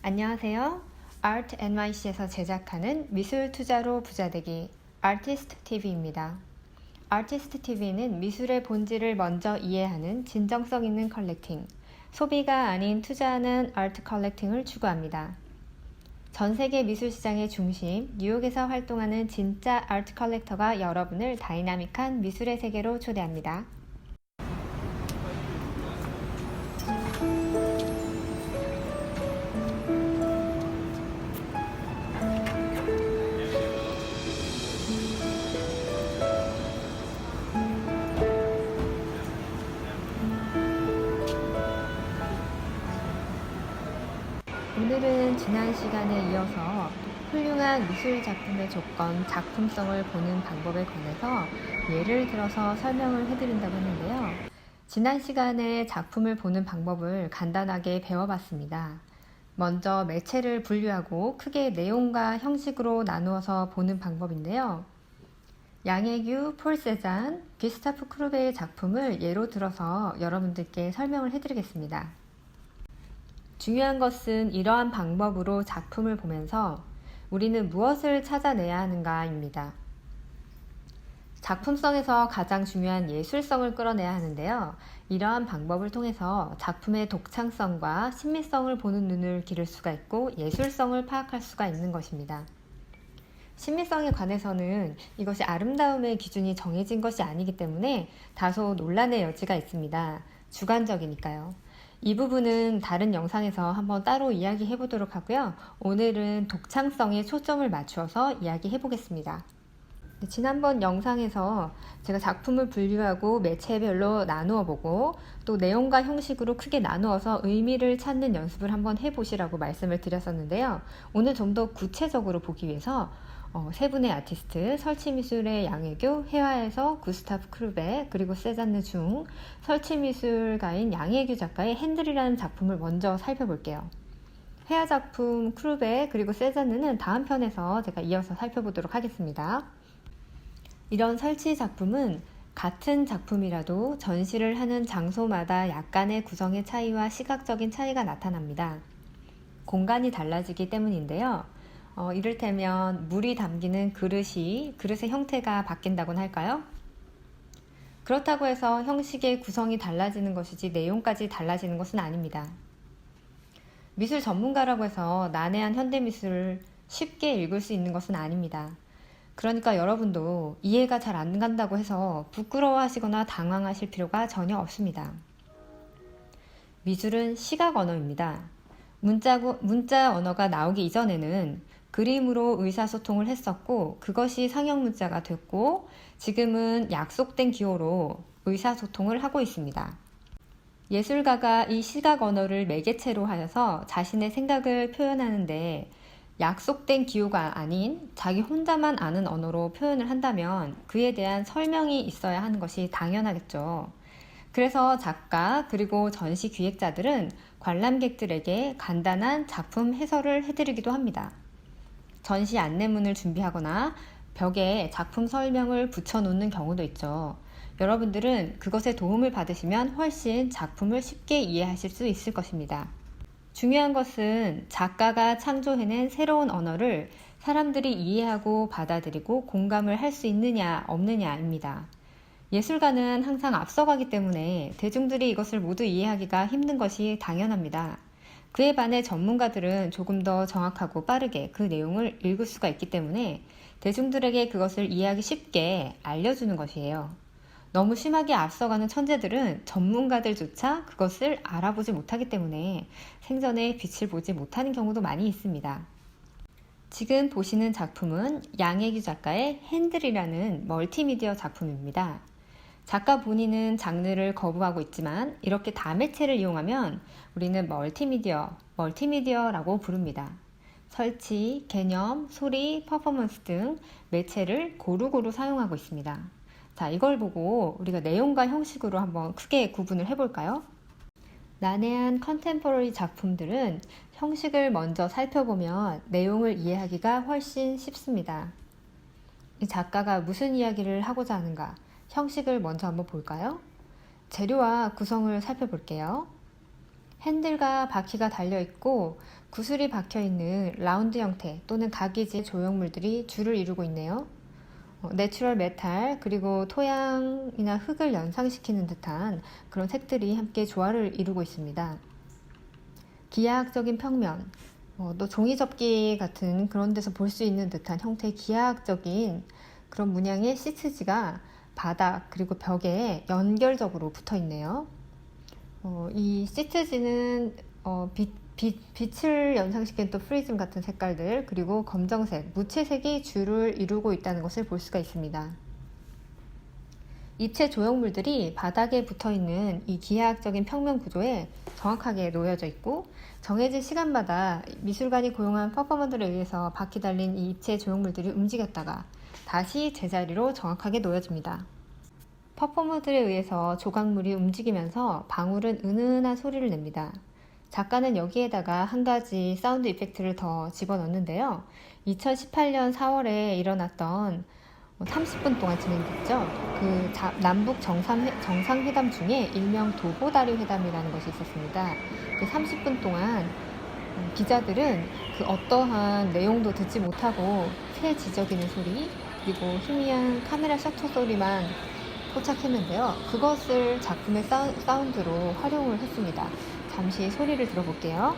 안녕하세요. Art NYC에서 제작하는 미술 투자로 부자되기 아티스트 TV입니다. 아티스트 TV는 미술의 본질을 먼저 이해하는 진정성 있는 컬렉팅, 소비가 아닌 투자하는 아트 컬렉팅을 추구합니다. 전 세계 미술 시장의 중심, 뉴욕에서 활동하는 진짜 아트 컬렉터가 여러분을 다이나믹한 미술의 세계로 초대합니다. 오늘은 지난 시간에 이어서 훌륭한 미술 작품의 조건, 작품성을 보는 방법에 관해서 예를 들어서 설명을 해드린다고 했는데요. 지난 시간에 작품을 보는 방법을 간단하게 배워봤습니다. 먼저 매체를 분류하고 크게 내용과 형식으로 나누어서 보는 방법인데요. 양혜규, 폴 세잔, 기스타프 크루베의 작품을 예로 들어서 여러분들께 설명을 해드리겠습니다. 중요한 것은 이러한 방법으로 작품을 보면서 우리는 무엇을 찾아내야 하는가입니다. 작품성에서 가장 중요한 예술성을 끌어내야 하는데요. 이러한 방법을 통해서 작품의 독창성과 신미성을 보는 눈을 기를 수가 있고 예술성을 파악할 수가 있는 것입니다. 신미성에 관해서는 이것이 아름다움의 기준이 정해진 것이 아니기 때문에 다소 논란의 여지가 있습니다. 주관적이니까요. 이 부분은 다른 영상에서 한번 따로 이야기해 보도록 하고요. 오늘은 독창성에 초점을 맞추어서 이야기해 보겠습니다. 네, 지난번 영상에서 제가 작품을 분류하고 매체별로 나누어 보고 또 내용과 형식으로 크게 나누어서 의미를 찾는 연습을 한번 해보시라고 말씀을 드렸었는데요. 오늘 좀 더 구체적으로 보기 위해서 어, 세 분의 아티스트, 설치미술의 양혜교, 해화에서 구스타프 크루베, 그리고 세잔느 중 설치미술가인 양혜교 작가의 핸들이라는 작품을 먼저 살펴볼게요. 해화 작품 크루베 그리고 세잔느는 다음 편에서 제가 이어서 살펴보도록 하겠습니다. 이런 설치 작품은 같은 작품이라도 전시를 하는 장소마다 약간의 구성의 차이와 시각적인 차이가 나타납니다. 공간이 달라지기 때문인데요. 어, 이를테면 물이 담기는 그릇이 그릇의 형태가 바뀐다고나 할까요? 그렇다고 해서 형식의 구성이 달라지는 것이지 내용까지 달라지는 것은 아닙니다. 미술 전문가라고 해서 난해한 현대 미술을 쉽게 읽을 수 있는 것은 아닙니다. 그러니까 여러분도 이해가 잘 안 간다고 해서 부끄러워하시거나 당황하실 필요가 전혀 없습니다. 미술은 시각 언어입니다. 문자, 문자 언어가 나오기 이전에는 그림으로 의사소통을 했었고 그것이 상형 문자가 됐고 지금은 약속된 기호로 의사소통을 하고 있습니다. 예술가가 이 시각 언어를 매개체로 하여서 자신의 생각을 표현하는데 약속된 기호가 아닌 자기 혼자만 아는 언어로 표현을 한다면 그에 대한 설명이 있어야 하는 것이 당연하겠죠. 그래서 작가 그리고 전시 기획자들은 관람객들에게 간단한 작품 해설을 해드리기도 합니다. 전시 안내문을 준비하거나 벽에 작품 설명을 붙여놓는 경우도 있죠. 여러분들은 그것에 도움을 받으시면 훨씬 작품을 쉽게 이해하실 수 있을 것입니다. 중요한 것은 작가가 창조해낸 새로운 언어를 사람들이 이해하고 받아들이고 공감을 할 수 있느냐 없느냐입니다. 예술가는 항상 앞서가기 때문에 대중들이 이것을 모두 이해하기가 힘든 것이 당연합니다. 그에 반해 전문가들은 조금 더 정확하고 빠르게 그 내용을 읽을 수가 있기 때문에 대중들에게 그것을 이해하기 쉽게 알려주는 것이에요. 너무 심하게 앞서가는 천재들은 전문가들조차 그것을 알아보지 못하기 때문에 생전에 빛을 보지 못하는 경우도 많이 있습니다. 지금 보시는 작품은 양혜규 작가의 핸들이라는 멀티미디어 작품입니다. 작가 본인은 장르를 거부하고 있지만 이렇게 다매체를 이용하면 우리는 멀티미디어, 멀티미디어라고 부릅니다. 설치, 개념, 소리, 퍼포먼스 등 매체를 고루고루 사용하고 있습니다. 자, 이걸 보고 우리가 내용과 형식으로 한번 크게 구분을 해볼까요? 난해한 컨템포러리 작품들은 형식을 먼저 살펴보면 내용을 이해하기가 훨씬 쉽습니다. 이 작가가 무슨 이야기를 하고자 하는가? 형식을 먼저 한번 볼까요? 재료와 구성을 살펴볼게요. 핸들과 바퀴가 달려 있고 구슬이 박혀 있는 라운드 형태 또는 각이지 조형물들이 줄을 이루고 있네요. 어, 내추럴 메탈 그리고 토양이나 흙을 연상시키는 듯한 그런 색들이 함께 조화를 이루고 있습니다. 기하학적인 평면, 어, 또 종이 접기 같은 그런 데서 볼 수 있는 듯한 형태의 기하학적인 그런 문양의 시트지가 바닥 그리고 벽에 연결적으로 붙어 있네요. 어, 이 시트지는 어, 빛, 빛, 빛을 연상시키는 또 프리즘 같은 색깔들 그리고 검정색, 무채색이 줄을 이루고 있다는 것을 볼 수가 있습니다. 입체 조형물들이 바닥에 붙어 있는 이 기하학적인 평면 구조에 정확하게 놓여져 있고 정해진 시간마다 미술관이 고용한 퍼포먼들에 의해서 바퀴 달린 이 입체 조형물들이 움직였다가 다시 제자리로 정확하게 놓여집니다. 퍼포먼들에 의해서 조각물이 움직이면서 방울은 은은한 소리를 냅니다. 작가는 여기에다가 한 가지 사운드 이펙트를 더 집어넣는데요. 2018년 4월에 일어났던 30분 동안 진행됐죠. 그 자- 남북 정상회, 정상회담 중에 일명 도보다리 회담이라는 것이 있었습니다. 그 30분 동안 음, 기자들은 그 어떠한 내용도 듣지 못하고 새 지저귀는 소리 그리고 희미한 카메라 셔터 소리만 포착했는데요. 그것을 작품의 사운- 사운드로 활용을 했습니다. 잠시 소리를 들어볼게요.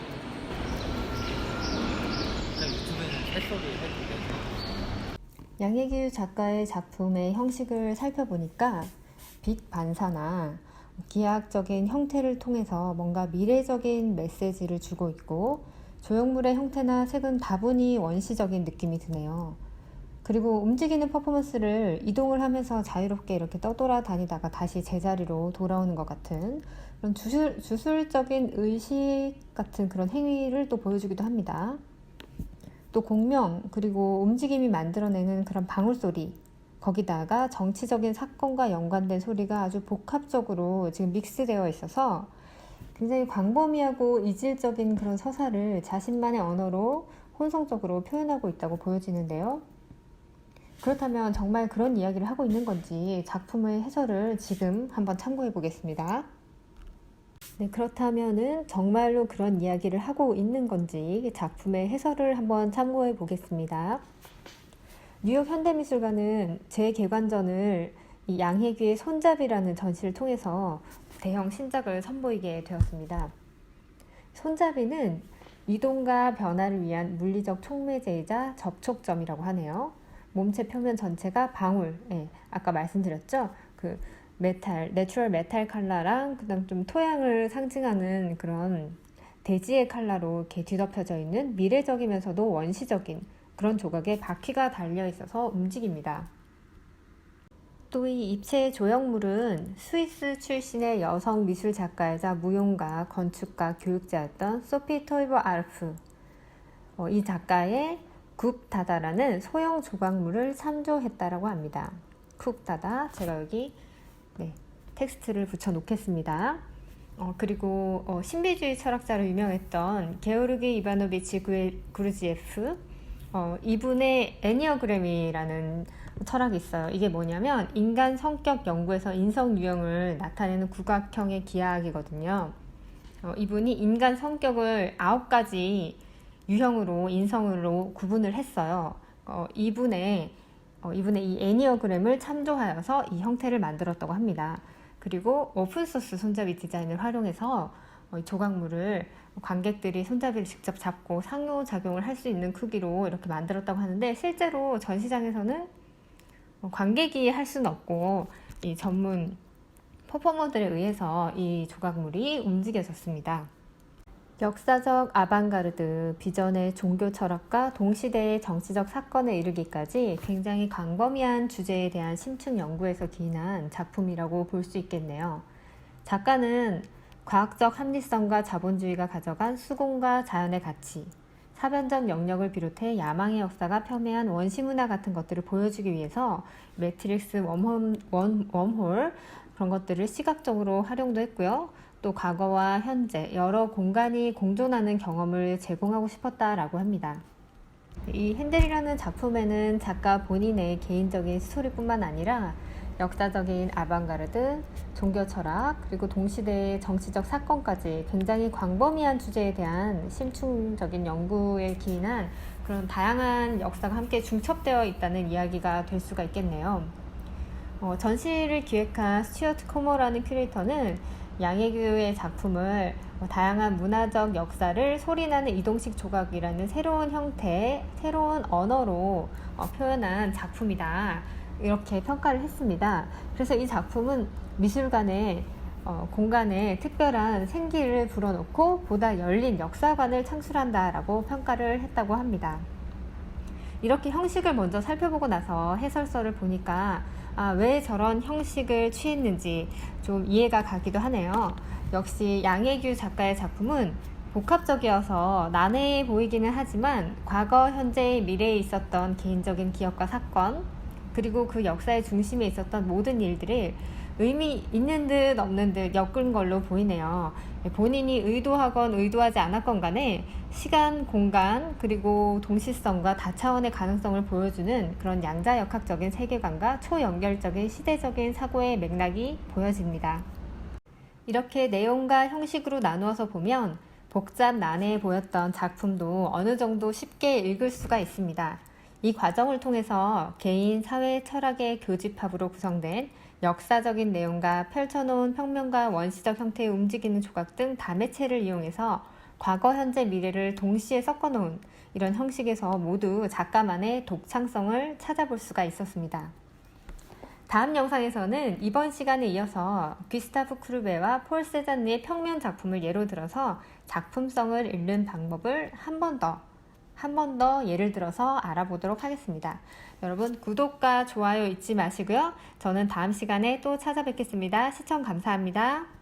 양혜규 작가의 작품의 형식을 살펴보니까 빛 반사나 기하학적인 형태를 통해서 뭔가 미래적인 메시지를 주고 있고 조형물의 형태나 색은 다분히 원시적인 느낌이 드네요. 그리고 움직이는 퍼포먼스를 이동을 하면서 자유롭게 이렇게 떠돌아다니다가 다시 제자리로 돌아오는 것 같은 그런 주술, 주술적인 의식 같은 그런 행위를 또 보여주기도 합니다. 또 공명 그리고 움직임이 만들어내는 그런 방울 소리 거기다가 정치적인 사건과 연관된 소리가 아주 복합적으로 지금 믹스되어 있어서 굉장히 광범위하고 이질적인 그런 서사를 자신만의 언어로 혼성적으로 표현하고 있다고 보여지는데요. 그렇다면 정말 그런 이야기를 하고 있는 건지 작품의 해설을 지금 한번 참고해 보겠습니다. 네, 그렇다면은 정말로 그런 이야기를 하고 있는 건지 작품의 해설을 한번 참고해 보겠습니다. 뉴욕 현대미술관은 재개관전을 이 양혜규의 손잡이라는 전시를 통해서 대형 신작을 선보이게 되었습니다. 손잡이는 이동과 변화를 위한 물리적 촉매제이자 접촉점이라고 하네요. 몸체 표면 전체가 방울, 예, 아까 말씀드렸죠? 그 메탈, 내추럴 메탈 컬러랑 그다음 좀 토양을 상징하는 그런 대지의 컬러로 이렇게 뒤덮여져 있는 미래적이면서도 원시적인 그런 조각에 바퀴가 달려 있어서 움직입니다. 또 이 입체 조형물은 스위스 출신의 여성 미술 작가이자 무용가, 건축가, 교육자였던 소피 토이버 아르프 어, 이 작가의 쿡다다라는 소형 조각물을 참조했다라고 합니다. 쿡다다 제가 여기 네, 텍스트를 붙여 놓겠습니다. 어, 그리고 어, 신비주의 철학자로 유명했던 게오르기 이바노비치 구르지에프 어, 이분의 애니어그램이라는 철학이 있어요. 이게 뭐냐면 인간 성격 연구에서 인성 유형을 나타내는 국악형의 기하학이거든요. 어, 이분이 인간 성격을 아홉 가지 유형으로 인성으로 구분을 했어요. 어, 이분의 어, 이분의 이 애니어그램을 참조하여서 이 형태를 만들었다고 합니다. 그리고 오픈소스 손잡이 디자인을 활용해서 어, 이 조각물을 관객들이 손잡이를 직접 잡고 상호작용을 할 수 있는 크기로 이렇게 만들었다고 하는데 실제로 전시장에서는 어, 관객이 할 수는 없고 이 전문 퍼포머들에 의해서 이 조각물이 움직여졌습니다. 역사적 아방가르드, 비전의 종교 철학과 동시대의 정치적 사건에 이르기까지 굉장히 광범위한 주제에 대한 심층 연구에서 기인한 작품이라고 볼 수 있겠네요. 작가는 과학적 합리성과 자본주의가 가져간 수공과 자연의 가치, 사변적 영역을 비롯해 야망의 역사가 폄훼한 원시 문화 같은 것들을 보여주기 위해서 매트릭스 웜홀, 원, 웜홀 그런 것들을 시각적으로 활용도 했고요. 또 과거와 현재 여러 공간이 공존하는 경험을 제공하고 싶었다라고 합니다. 이 핸델이라는 작품에는 작가 본인의 개인적인 스토리뿐만 아니라 역사적인 아방가르드, 종교 철학, 그리고 동시대의 정치적 사건까지 굉장히 광범위한 주제에 대한 심층적인 연구에 기인한 그런 다양한 역사가 함께 중첩되어 있다는 이야기가 될 수가 있겠네요. 어, 전시를 기획한 스튜어트 코머라는 큐레이터는 양혜교의 작품을 어, 다양한 문화적 역사를 소리나는 이동식 조각이라는 새로운 형태, 새로운 언어로 어, 표현한 작품이다. 이렇게 평가를 했습니다. 그래서 이 작품은 미술관의 어, 공간에 특별한 생기를 불어넣고 보다 열린 역사관을 창출한다라고 평가를 했다고 합니다. 이렇게 형식을 먼저 살펴보고 나서 해설서를 보니까 아, 왜 저런 형식을 취했는지 좀 이해가 가기도 하네요. 역시 양혜규 작가의 작품은 복합적이어서 난해해 보이기는 하지만 과거, 현재, 미래에 있었던 개인적인 기억과 사건, 그리고 그 역사의 중심에 있었던 모든 일들을 의미 있는 듯 없는 듯 엮은 걸로 보이네요. 본인이 의도하건 의도하지 않았건 간에 시간, 공간, 그리고 동시성과 다차원의 가능성을 보여주는 그런 양자역학적인 세계관과 초연결적인 시대적인 사고의 맥락이 보여집니다. 이렇게 내용과 형식으로 나누어서 보면 복잡 난해해 보였던 작품도 어느 정도 쉽게 읽을 수가 있습니다. 이 과정을 통해서 개인 사회 철학의 교집합으로 구성된 역사적인 내용과 펼쳐놓은 평면과 원시적 형태의 움직이는 조각 등 다매체를 이용해서 과거, 현재, 미래를 동시에 섞어놓은 이런 형식에서 모두 작가만의 독창성을 찾아볼 수가 있었습니다. 다음 영상에서는 이번 시간에 이어서 귀스타프 크루베와 폴 세잔느의 평면 작품을 예로 들어서 작품성을 읽는 방법을 한 번 더, 한 번 더 예를 들어서 알아보도록 하겠습니다. 여러분, 구독과 좋아요 잊지 마시고요. 저는 다음 시간에 또 찾아뵙겠습니다. 시청 감사합니다.